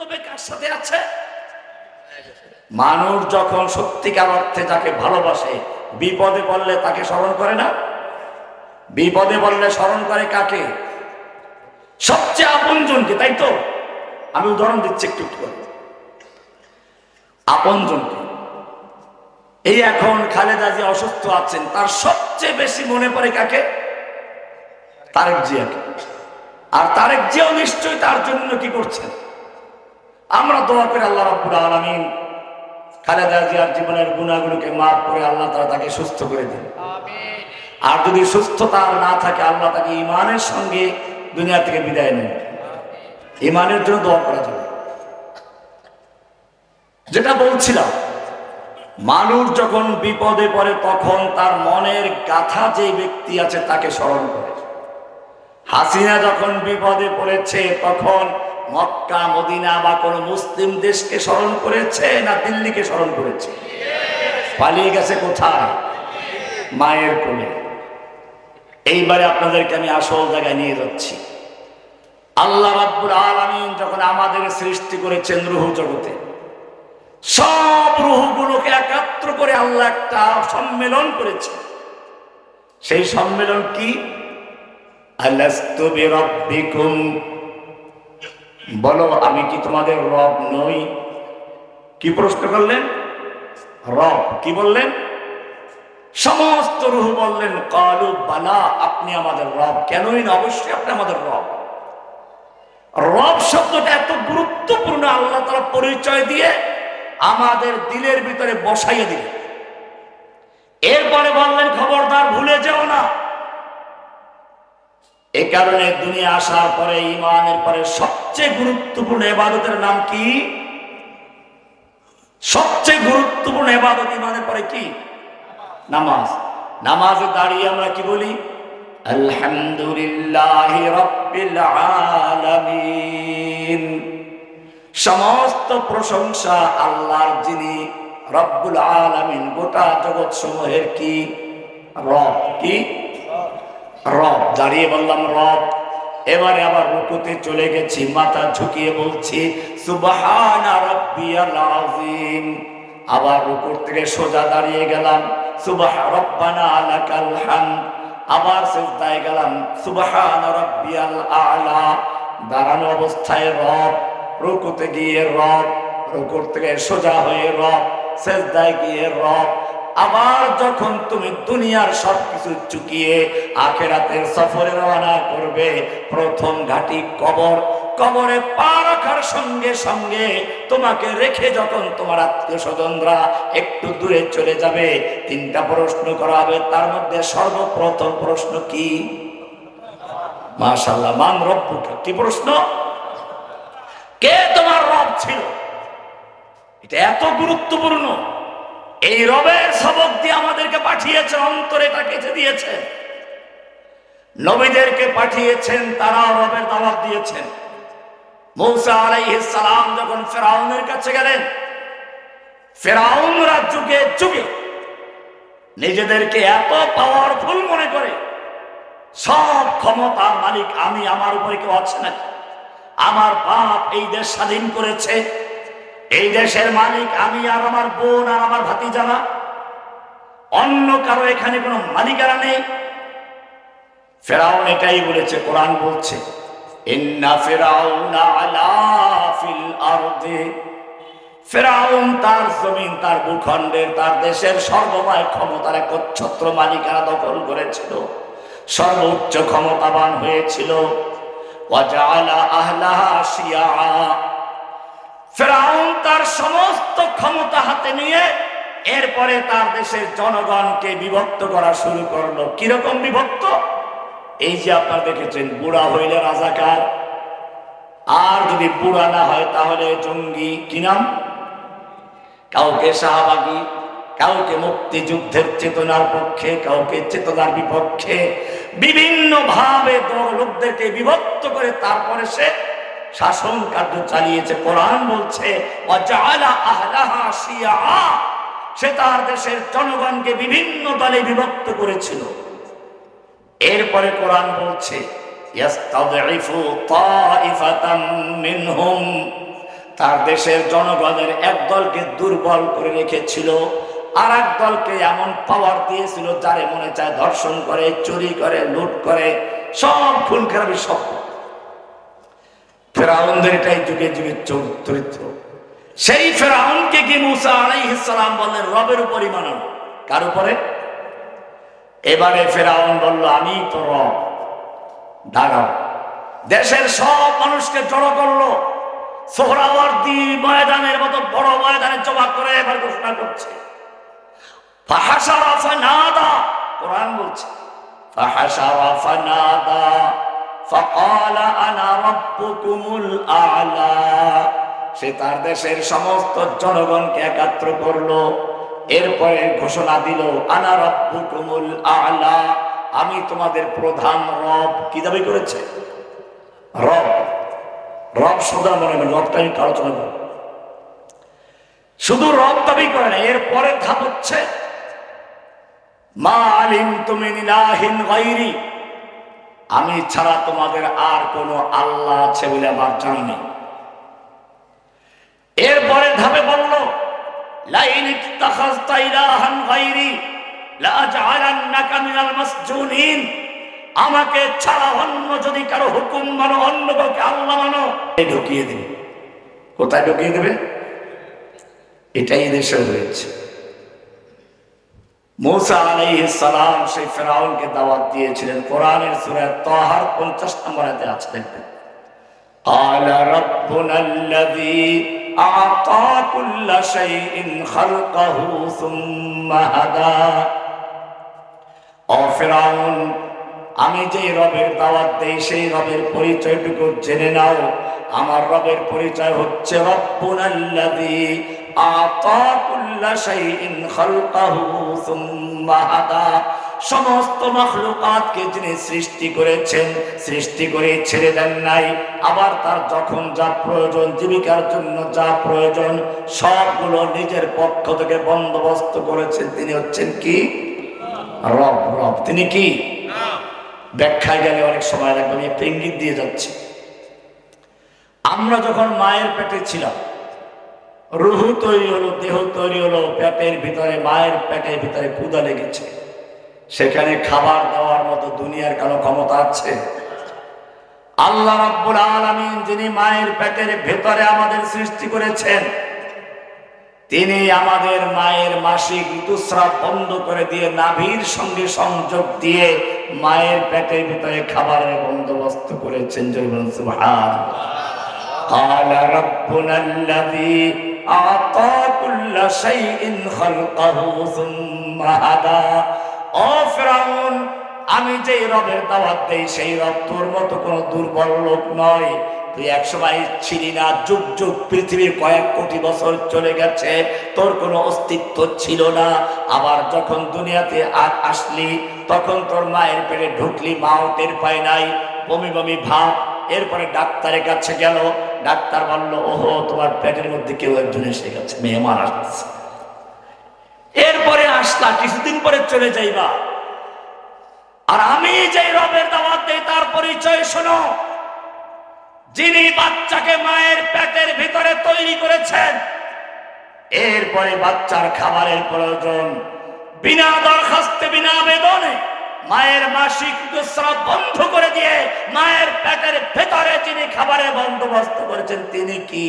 তবে কার সাথে আছে? মানুষ যখন সত্যিকার অর্থে তাকে ভালোবাসে, বিপদে পড়লে তাকে স্মরণ করে না? বিপদে বললে স্মরণ করে কাকে? সবচেয়ে আপনজনকে, তাই তো? আমি উদাহরণ দিচ্ছি একটু একটু আপনজনকে। এই এখন খালেদা যে অসুস্থ আছেন, তার সবচেয়ে বেশি মনে পড়ে কাকে? তারেক জিয়াকে। আর তারেক জিয়াও নিশ্চয়ই তার জন্য কি করছেন? আমরা দোয়া করে আল্লাহ রাব্বুল আলামিন। খালেদা জিয়ার জীবনের গুণাগুলোকে মাফ করে আল্লাহ তারা তাকে সুস্থ করে দেন। আর যদি সুস্থতা না থাকে আল্লাহ তাকে ইমানের সঙ্গে দুনিয়া থেকে বিদায় নেন। ইমানের জন্য দোয়া করা যাবে। যেটা বলছিলাম মানুষ যখন বিপদে পড়ে তখন তার মনের গাথা যে ব্যক্তি আছে তাকে স্মরণ করে। হাসিনা যখন বিপদে পড়েছে তখন মক্কা, মদিনা বা কোন মুসলিম দেশকে স্মরণ করেছে না দিল্লিকে স্মরণ করেছে? পালিয়ে গেছে কোথায়? মায়ের কোলে। এইবারে আপনাদেরকে আমি আসল জায়গায় নিয়ে যাচ্ছি। আল্লাহ রাব্বুল আলামিন যখন আমাদের সৃষ্টি করেছেন রুহু জগতে, সব রুহগুলোকে একাত্র করে আল্লাহ একটা সম্মেলন করেছে। সেই সম্মেলন কি? বিরাব্বিকুম বলো, আমি কি তোমাদের রব নই? কি প্রশ্ন করলেন? রব কি বললেন? সমস্ত রুহ বললেন, কালু বালা, আপনি আমাদের রব কেনই না, অবশ্যই আপনি আমাদের রব। রব শব্দটা এত গুরুত্বপূর্ণ, আল্লাহ তারা পরিচয় দিয়ে আমাদের দিলের ভিতরে বসাইয়ে দিলেন। এরপরে বললেন, খবরদার, ভুলে যেও না। এ কারণে দুনিয়া আসার পরে ইমানের পরে সবচেয়ে গুরুত্বপূর্ণ এবাদতের নাম কি? সবচেয়ে গুরুত্বপূর্ণ এবাদত ইমানের পরে কি? নামাজ। নামাজে দাঁড়িয়ে আমরা কি বলি? আলহামদুলিল্লাহ সমস্ত প্রশংসা আল্লাহর যিনি রব্বুল আলামিন, গোটা জগৎ সমূহের কি? রব কি? রব, দাঁড়িয়ে বললাম, রব, এবারে আবার রুকুতে চলে গেছি, মাথা ঝুঁকিয়ে বলছি, সুবহানা আবার রুকুর থেকে সোজা দাঁড়িয়ে গেলাম, সুবাহ রব্বানা লাকাল হামদ। আবার সিজদায় গেলাম, সুবহান রাব্বিয়াল আলা। দাঁড়ানো অবস্থায় রব, রুকুতে গিয়ে রব, রুকুর থেকে সোজা হয়ে রব, সেজদায় গিয়ে রব আবার যখন তুমি দুনিয়ার সবকিছু চুকিয়ে আখেরাতের সফরে রওনা করবে, প্রথম ঘাটি কবর, কবরে পা রাখার সঙ্গে সঙ্গে তোমাকে রেখে যখন তোমার আত্মীয় স্বজনরা একটু দূরে চলে যাবে, তিনটা প্রশ্ন করা হবে, তার মধ্যে সর্বপ্রথম প্রশ্ন কি? মাশাল্লাহ মান রব্বুকা? কি প্রশ্ন? কে তোমার রব ছিল? এটা এত গুরুত্বপূর্ণ। এই রবের সবক দিয়ে আমাদেরকে পাঠিয়েছে, অন্তরে তা কেটে দিয়েছে। নবীদেরকে পাঠিয়েছেন তারা রবের দাওয়াত দিয়েছেন। মৌসা সালাম যখন ফেরাউনের কাছে গেলেন ফেরাউনরা যুগে যুগে নিজেদেরকে এত পাওয়ারফুল মনে করে, সব ক্ষমতার মালিক আমি, আমার উপরে কেউ আছে নাকি? আমার বাপ এই দেশ স্বাধীন করেছে এই দেশের মালিক আমি আর আমার বোন আর আমার ভাতিজানা অন্য কারও এখানে কোনো মালিকারা নেই। ফেরাউন এটাই বলেছে, কোরআন বলছে ফেরাউনা তার জমিন, তার ভূখণ্ডের, তার দেশের সর্বময় ক্ষমতার একচ্ছত্র মালিকানা দখল করেছিল। সর্বোচ্চ ক্ষমতাবান হয়েছিল। আহলাহা শিয়া। ফেরাউন তার সমস্ত ক্ষমতা হাতে নিয়ে এরপরে তার দেশের জনগণকে বিভক্ত করা শুরু করল। কীরকম বিভক্ত? এই যে আপনারা দেখেছেন, বুড়া হইলে রাজাকার। আর যদি বুড়া না হয়, তাহলে জঙ্গি। কি নাম? কাউকে শাহবাগী, কাউকে মুক্তিযুদ্ধের চেতনার পক্ষে, কাউকে চেতনার বিপক্ষে। বিভিন্ন ভাবে লোকদেরকে বিভক্ত করে তারপরে সে শাসন কার্য চালিয়েছে, কোরআন বলছে সে তার দেশের জনগণকে বিভিন্ন দলে বিভক্ত করেছিল। এরপরে কোরআন বলছে তার দেশের জনগণের এক দলকে দুর্বল করে রেখেছিল আর এক দলকে এমন পাওয়ার দিয়েছিল যারে মনে চায় ধর্ষণ করে, চুরি করে, লুট করে, সব খুন খারাপি সব ফেরাউনদের এটাই যুগে যুগে চরিত্র সেই ফেরাউনকে কি মুসা আলাইহিসসালাম বললেন, রবের উপরই মানানো কার উপরে? এবারে ফেরাউন বলল, আমি তো রব। দাঁড়াও। দেশের সব মানুষকে জড়ো করল। সোহরাওয়ার্দি ময়দানের মতো বড় ময়দানে জমা করে এবার ঘোষণা করছে। ফাহাসারা ফানাদা। কোরআন বলছে ফাহাসারা ফানাদা فقال انا ربكم الاعلى সে তার দেশের সমস্ত জনগণকে একাত্র করলো এরপরে ঘোষণা দিল আনা রব্বুকুমুল আলা আমি তোমাদের প্রধান রব কি দাবি করেছে রব রব সদা মনে করেন রবটা আমি আলোচনা করব শুধু রব দাবি করে না এরপরে ধাপ হচ্ছে মা আলিম তুমি নিলাহিন গাইরি আমি ছাড়া তোমাদের আর কোনো আল্লাহ আছে বলে আমার জানা নেই। এরপরে ধাপে বলল আমাকে ছাড়া অন্য যদি কারও হুকুম মানো, অন্য কাউকে আল্লাহ মানো ঢুকিয়ে দেবে। কোথায় ঢুকিয়ে দেবে? এটাই দেশে হয়েছে মৌসা সালাম সেই ফেরাউনকে দাওয়াত দিয়েছিলেন। কোরআনের তহার পঞ্চাশ আছে, দেখবেন। قال ربنا الذي أعطى كل شيء خلقه ثم هدى আমি যেই রবের দাওয়াত দেই, সেই রবের পরিচয়টুকু জেনে নাও। আমার রবের পরিচয় হচ্ছে রব্বুনাল্লাযী আতা সমস্ত মখলুকাতকে সৃষ্টি করেছেন, সৃষ্টি করে ছেড়ে দেন নাই। আবার তার যখন যা প্রয়োজন, জীবিকার জন্য যা প্রয়োজন, সবগুলো নিজের পক্ষ থেকে বন্দোবস্ত করেছেন। তিনি হচ্ছেন কি? রব রব। তিনি কি? ব্যাখ্যায় গেলে অনেক সময় আমি একটা ইঙ্গিত দিয়ে যাচ্ছি। আমরা যখন মায়ের পেটে ছিলাম রুহু তৈরি হলো দেহ তৈরি হলো পেটের ভিতরে মায়ের পেটের ভিতরে ক্ষুদা লেগেছে সেখানে খাবার দেওয়ার মতো দুনিয়ার কারো ক্ষমতা আছে আল্লাহ রাব্বুল আলামিন যিনি মায়ের পেটের ভেতরে আমাদের সৃষ্টি করেছেন তিনি আমাদের মায়ের মাসিক ঋতুস্রাব বন্ধ করে দিয়ে নাভির সঙ্গে সংযোগ দিয়ে মায়ের পেটের ভিতরে খাবারের বন্দোবস্ত করেছেন জয় বলুন সুবহানাল্লাহ قال ربنا الذي আতা কুল্লা শাইইন খালকাহু সুম্মা হাদা ও ফিরাউন, আমি যেই রবের দাওয়াত দেই, সেই রব তোর মতো কোনো দুর্বল লোক নয়। তুই একসময় ছিলি না, যুগ যুগ পৃথিবীর কয়েক কোটি বছর চলে গেছে, তোর কোনো অস্তিত্ব ছিল না। আবার যখন দুনিয়াতে আর আসলি, তখন তোর মায়ের পেটে ঢুকলি, মাও টের পায় নাই। বমি বমি ভাব, এরপরে ডাক্তারের কাছে গেল। ডাক্তার বলল, ওহো, তোমার পেটের মধ্যে কেউ একজন এসে গেছে মারা যাচ্ছে। এরপরে আসলা, কিছুদিন পরে চলে যাইবা। আর আমি যে রবের দাওয়াত দেই, তার পরিচয় শোনো। যিনি বাচ্চাকে মায়ের পেটের ভিতরে তৈরি করেছেন, এরপরে বাচ্চার খাবারের প্রয়োজন, বিনা দরখাস্তে, বিনা বেদনে মায়ের মাসিক ঋতুস্রাব বন্ধ করে দিয়ে মায়ের পেটের ভেতরে যিনি খাবারের বন্দোবস্ত করেছেন, তিনি কি?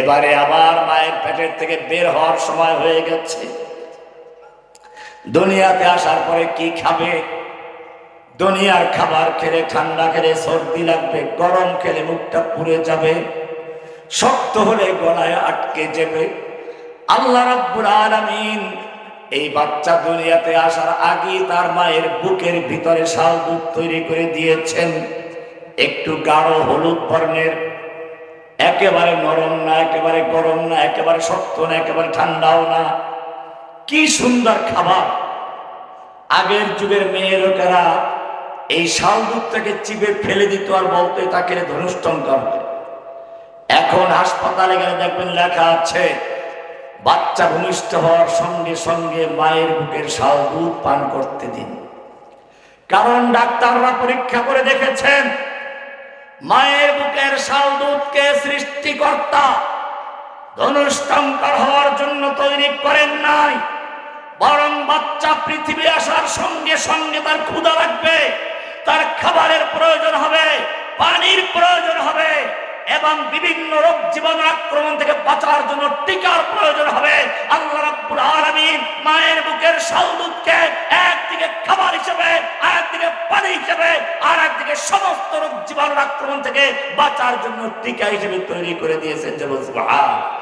এবারে আবার মায়ের পেটের থেকে বের হওয়ার সময় হয়ে গেছে। দুনিয়াতে আসার পরে কি খাবে? দুনিয়ার খাবার খেলে, ঠান্ডা খেলে, সর্দি লাগবে, গরম খেলে মুখটা পুড়ে যাবে, শক্ত হলে গলায় আটকে যাবে। আল্লাহ রাব্বুল আলামিন এই বাচ্চা দুনিয়াতে আসার আগে তার মায়ের বুকের ভিতরে শাল দুধ তৈরি করে দিয়েছেন। একটু গাঢ় হলুদ বর্ণের। একেবারে নরম না, একেবারে গরম না, একেবারে শক্ত না, একেবারে ঠান্ডাও না। কি সুন্দর খাবার। আগের যুগের মেয়ে লোকেরা এই শাল দুধটাকে চিপে ফেলে দিত আর বলতো তাকে ধনুষ্টঙ্কর এখন হাসপাতালে গেলে দেখবেন লেখা আছে বাচ্চা ভূমিষ্ঠ হওয়ার সঙ্গে সঙ্গে মায়ের বুকের শাল দুধ পান করতে দিন। কারণ ডাক্তাররা পরীক্ষা করে দেখেছেন, মায়ের বুকের শাল দুধকে সৃষ্টিকর্তা ধনুষ্টঙ্কর হওয়ার জন্য তৈরি করেন নাই। বরং বাচ্চা পৃথিবী আসার সঙ্গে সঙ্গে তার ক্ষুধা লাগবে, তার খাবারের প্রয়োজন হবে, পানির প্রয়োজন হবে এবং বিভিন্ন রোগ জীবন আক্রমণ থেকে বাঁচার জন্য টিকার প্রয়োজন হবে। আল্লাহ রাব্বুল আলামিন মায়ের বুকের সাউদুতকে একদিকে খাবার হিসেবে, আরেকদিকে পানি হিসেবে আর একদিকে সমস্ত রোগ জীবাণুর আক্রমণ থেকে বাঁচার জন্য টিকা হিসেবে তৈরি করে দিয়েছেন যেমন সুবহান